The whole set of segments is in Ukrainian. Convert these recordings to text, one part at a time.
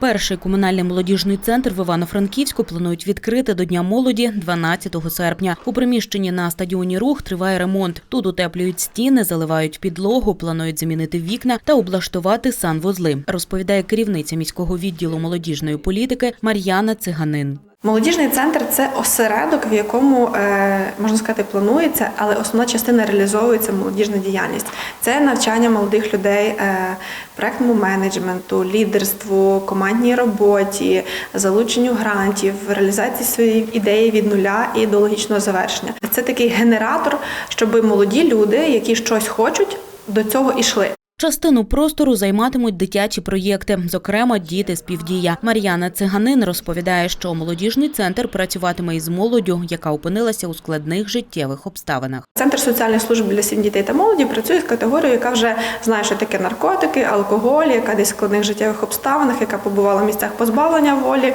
Перший комунальний молодіжний центр в Івано-Франківську планують відкрити до Дня молоді 12 серпня. У приміщенні на стадіоні Рух триває ремонт. Тут утеплюють стіни, заливають підлогу, планують замінити вікна та облаштувати санвузли, розповідає керівниця міського відділу молодіжної політики Мар'яна Циганин. Молодіжний центр це осередок, в якому е, можна сказати, планується, але основна частина реалізовується молодіжна діяльність. Це навчання молодих людей е, проектному менеджменту, лідерству, командній роботі, залученню грантів, реалізації своєї ідеї від нуля і до логічного завершення. Це такий генератор, щоб молоді люди, які щось хочуть, до цього ішли. Частину простору займатимуть дитячі проєкти, зокрема діти з півдія. Мар'яна Циганин розповідає, що молодіжний центр працюватиме із молоддю, яка опинилася у складних життєвих обставинах. Центр соціальних служб для сім'ї дітей та молоді працює з категорією, яка вже знає, що таке наркотики, алкоголь, яка десь в складних життєвих обставинах, яка побувала в місцях позбавлення волі.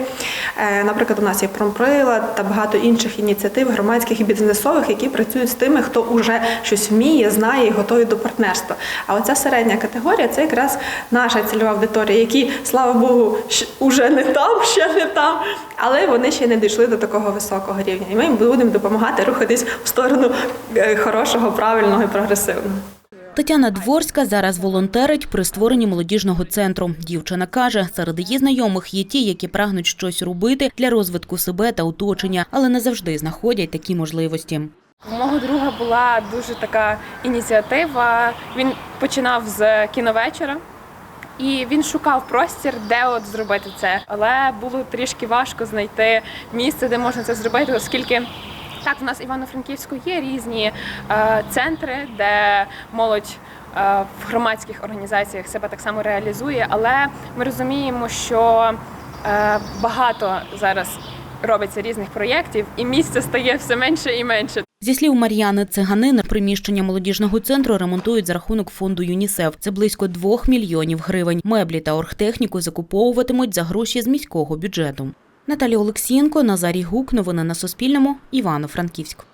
Е, Наприклад, у нас є промприлад та багато інших ініціатив громадських і бізнесових, які працюють з тими, хто вже щось вміє, знає і готові до партнерства. А оця середня категорія це якраз наша цільова аудиторія, які, слава Богу, уже не там, ще не там, але вони ще не дійшли до такого високого рівня. І ми їм будемо допомагати рухатись в сторону е, хорошого, правильного і прогресивного. Тетяна Дворська зараз волонтерить при створенні молодіжного центру. Дівчина каже, серед її знайомих є ті, які прагнуть щось робити для розвитку себе та оточення, але не завжди знаходять такі можливості. У мого друга була дуже така ініціатива. Він починав з кіновечора. І він шукав простір, де от зробити це. Але було трішки важко знайти місце, де можна це зробити, оскільки так, в нас Івано-Франківську є різні е, центри, де молодь е, в громадських організаціях себе так само реалізує. Але ми розуміємо, що е, багато зараз робиться різних проєктів, і місця стає все менше і менше. Зі слів Мар'яни Циганин, приміщення молодіжного центру ремонтують за рахунок фонду ЮНІСЕФ. Це близько двох мільйонів гривень. Меблі та оргтехніку закуповуватимуть за гроші з міського бюджету. Наталія Олексієнко, Назарій Гук. Новини на Суспільному. Івано-Франківськ.